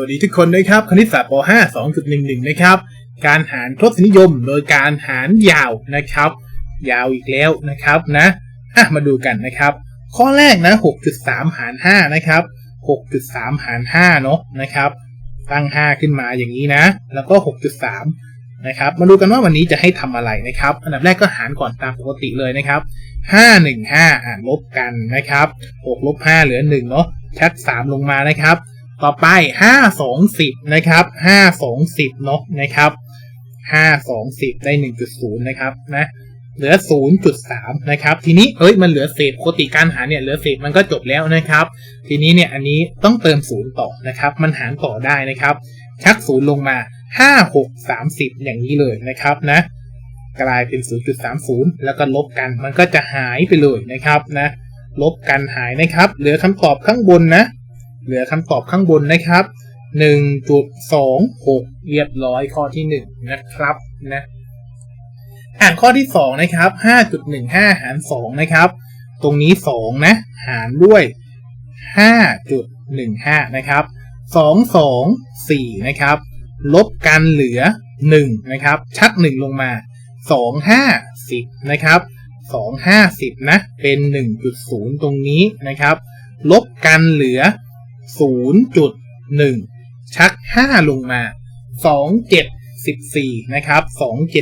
สวัสดีทุกคนนะครับ คณิตศาสตร์ป .5 2.11 นะครับ การหารทศนิยมโดยการหารยาวนะครับ ยาวอีกแล้วนะครับนะอะมาดูกันนะครับ ข้อแรกนะ 6.3 หาร 5 นะครับ 6.3 หาร 5 เนาะนะครับ ตั้ง 5 ขึ้นมาอย่างนี้นะ แล้วก็ 6.3 นะครับ มาดูกันว่าวันนี้จะให้ทำอะไรนะครับ อันดับแรกก็หารก่อนตามปกติเลยนะครับ 5 1 5อ่านลบกันนะครับ 6 ลบ 5 เหลือ 1 เนาะชัก 3 ลงมานะครับ ต่อไป5 2 10นะครับ5 2 10เนาะนะครับ5 2 10ได้1.0นะครับนะเหลือ 0.3 นะครับ ทีนี้ เอ้ย มันเหลือเศษปกติการหารเนี่ย เหลือเศษมันก็จบแล้วนะครับ ทีนี้เนี่ย อันนี้ต้องเติม 0 ต่อนะครับ มันหารต่อได้นะครับ ชัก 0 ลงมา 5 6 30 อย่างนี้เลยนะครับนะ กลายเป็น 0.30 แล้วก็ลบกัน มันก็จะหายไปเลยนะครับนะ ลบกันหายนะครับ เหลือคำตอบข้างบนนะ เหลือคำตอบข้างบนนะครับ 1.26 เรียบร้อยข้อที่ 1 นะครับนะอ่านข้อที่ 2 นะครับ 5.15 หาร 2 นะครับ ตรงนี้ 2 นะ หารด้วย 5.15 นะครับ 2 2 4 นะครับ ลบกันเหลือ 1 นะครับ ชัก 1 ลงมา 2 5 10 นะครับ 2 5 10 นะ เป็น 1.0 ตรงนี้นะครับ ลบกันเหลือ 0.1 ชัก 5 ลงมา 2 7 14 นะครับ 2 7 14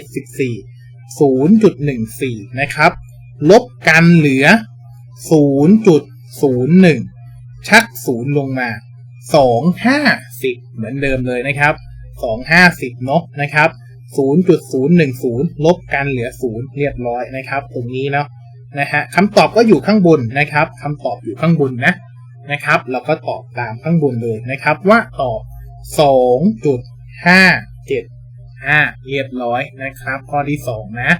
0.14 นะครับ ลบกันเหลือ 0.01 ชัก 0 ลงมา 2 50 เหมือนเดิมเลยนะครับ 250 เนาะนะครับ0.010 ลบกันเหลือ 0 เรียบร้อยนะครับ ตรงนี้เนาะนะฮะคำตอบก็อยู่ข้างบนนะครับคำตอบอยู่ข้างบนนะ นะครับ เราก็ตอบตามข้างบนเลยนะครับว่าตอบ 2.575 เรียบร้อยนะครับ ข้อที่ 2 นะ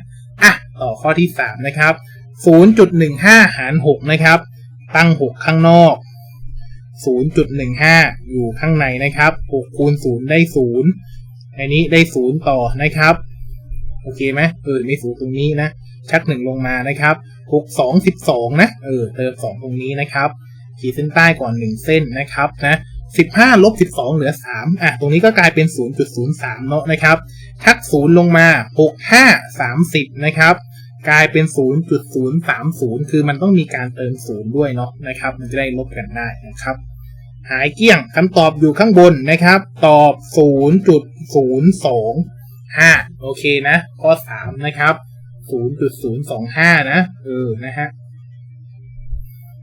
อะต่อข้อที่ 3 นะครับ 0.15 หาร 6 นะครับ ตั้ง 6 ข้างนอก 0.15 อยู่ข้างในนะครับ 6 คูณ 0 ได้ 0 อันนี้ได้ 0 ต่อนะครับ โอเคไหมเออมีศูนย์ตรงนี้นะ ชัก 1 ลงมานะครับ 6 2 12 นะ เออ เติม 2 ตรงนี้นะครับ ขีดเส้นใต้ก่อน 1 เส้นนะครับนะ15ลบ12 เหลือ 3 อะ ตรงนี้ก็กลายเป็น 0.03 เนาะนะครับชัก 0 ลงมา 6 5 30 นะครับ กลายเป็น 0.030 คือมันต้องมีการเติม 0 ด้วยเนาะนะครับ มันจะได้ลบกันได้นะครับ หายเกี้ยงคำตอบอยู่ข้างบนนะครับ ตอบ 0.025 โอเคนะ ข้อ 3 นะครับ 0.025 นะ เออ นะฮะ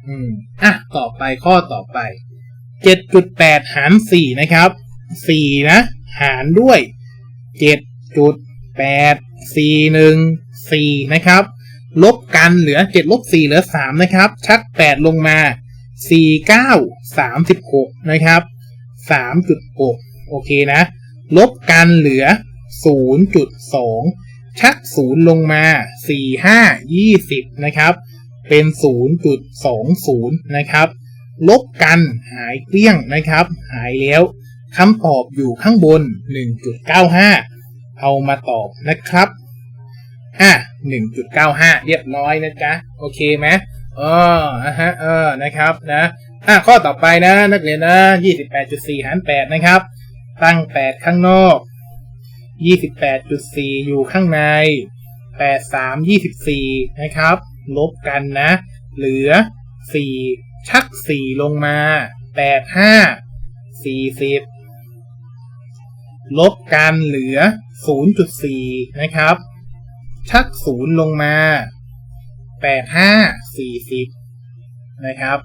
อืมอะต่อไปข้อต่อไป 7.8 หาร 4 นะครับ 4 นะ หารด้วย 7.8 4 1 4 นะครับ ลบกันเหลือ 7 ลบ 4 เหลือ 3 นะครับ ชัก 8 ลงมา 4 9 36 นะครับ 3.6 โอเคนะ ลบกันเหลือ 0.2 ชัก 0 ลงมา 4 5 20 นะครับ เป็น 0.20 นะครับ ลบกันหายเกลี้ยงนะครับ หายแล้วคำตอบอยู่ข้างบน 1.95 เอามาตอบนะครับอะ1.95 เรียบร้อยนะจ๊ะ โอเคไหมเออนะฮะเออนะครับนะอะข้อต่อไปนะ นักเรียนนะ 28.4 หาร 8 นะครับ ตั้ง 8 ข้างนอก 28.4 อยู่ข้างใน 83 24 นะครับ ลบกันนะ เหลือ 4 ชัก 4 ลงมา 85 40 ลบกันเหลือ 0.4 นะครับ ชัก 0 ลงมา 85 40 นะครับ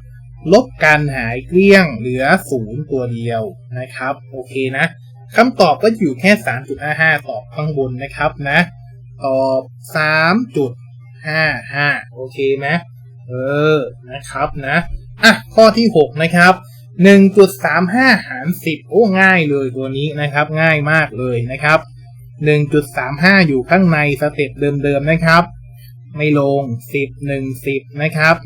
ลบกันหายเกลี้ยงเหลือ 0 ตัวเดียวนะครับ โอเคนะคำตอบก็อยู่แค่ 3.55 ตอบข้างบนนะครับนะ ตอบ 3.55โอเคไหมเออนะครับนะอะข้อที่6นะครับ1.35หาร10โอ้ง่ายเลยตัวนี้นะครับ ง่ายมากเลยนะครับ1.35อยู่ข้างในสเต็ปเดิมๆนะครับ ไม่ลง10 1 10นะครับ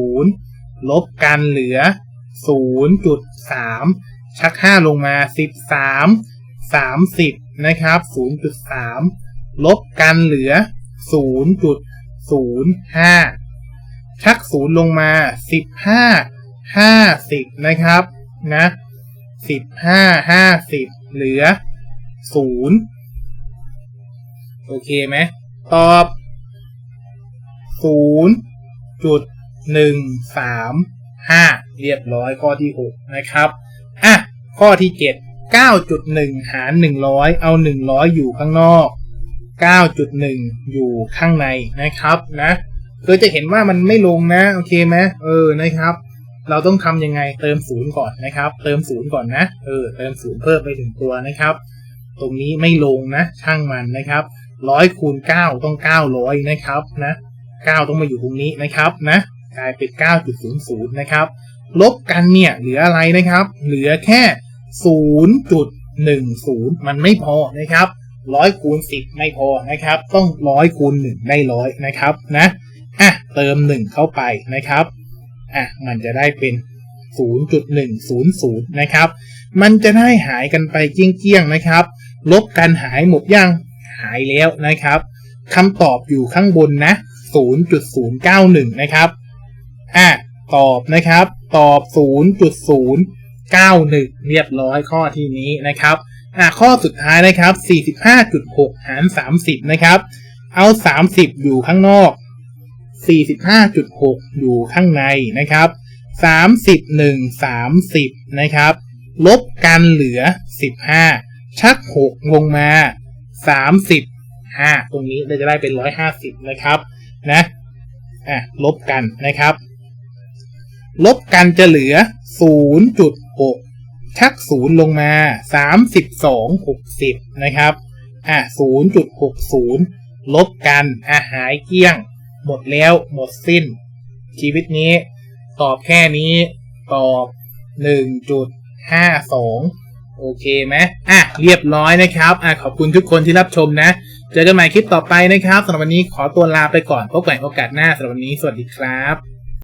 1.0ลบกันเหลือ0.3ชัก5ลงมา13 30นะครับ0.3ลบกันเหลือ 0.05ชัก0ลงมา15 50นะครับนะสิบห้าห้าสิบเหลือศูนย์โอเคไหมตอบศูนย์จุดหนึ่งสามห้าเรียบร้อยข้อที่หกนะครับอะข้อที่เจ็ดเก้าจุดหนึ่งหารหนึ่งร้อยเอาหนึ่งร้อยอยู่ข้างนอก เก้าจุดหนึ่งอยู่ข้างในนะครับนะคือจะเห็นว่ามันไม่ลงนะ โอเคไหมเออนะครับ เราต้องทำยังไงเติมศูนย์ก่อนนะครับ เติมศูนย์ก่อนนะ เออ เติมศูนย์เพิ่มไปถึงตัวนะครับ ตรงนี้ไม่ลงนะ ช่างมันนะครับร้อยคูณเก้าต้องเก้าร้อยนะครับนะเก้าต้องมาอยู่ตรงนี้นะครับนะกลายเป็นเก้าจุดศูนะครับ ลบกันเนี่ยเหลืออะไรนะครับ เหลือแค่ศูนย์จุดหนึ่งศูนย์มันไม่พอนะครับ ร้อยคูณสิบไม่พอนะครับ ต้องร้อยคูณหนึ่งได้ร้อยนะครับนะอะเติมหนึ่งเข้าไปนะครับอะมันจะได้เป็น 0.100 นะครับ มันจะได้หารกันไปเกี้ยงๆนะครับ ลบกันหายหมดยังหายแล้วนะครับคำตอบอยู่ข้างบนนะ 0.091 นะครับอะตอบนะครับ ตอบ 0.091 เรียบร้อยข้อที่นี้นะครับ อะข้อสุดท้ายนะครับ 45.6 หาร 30 นะครับ เอา 30 อยู่ข้างนอก 45.6 อยู่ข้างในนะครับ30 1 30 นะครับ ลบกันเหลือ 15 ชัก 6 ลงมา 30 5 ตรงนี้เราจะได้เป็น 150 นะครับ นะ อะ ลบกันนะครับ ลบกันจะเหลือ 0.6 ชัก0ลงมา32 60นะครับอะ0.60ลบกันอะหายเกลี้ยง หมดแล้วหมดสิ้น ชีวิตนี้ ตอบแค่นี้ตอบหนึ่งจุดห้าสองโอเคไหมอะ เรียบร้อยนะครับ อะ ขอบคุณทุกคนที่รับชมนะ เจอกันใหม่คลิปต่อไปนะครับสำหรับวันนี้ขอตัวลาไปก่อนพบกันโอกาสหน้าสำหรับวันนี้ สวัสดีครับ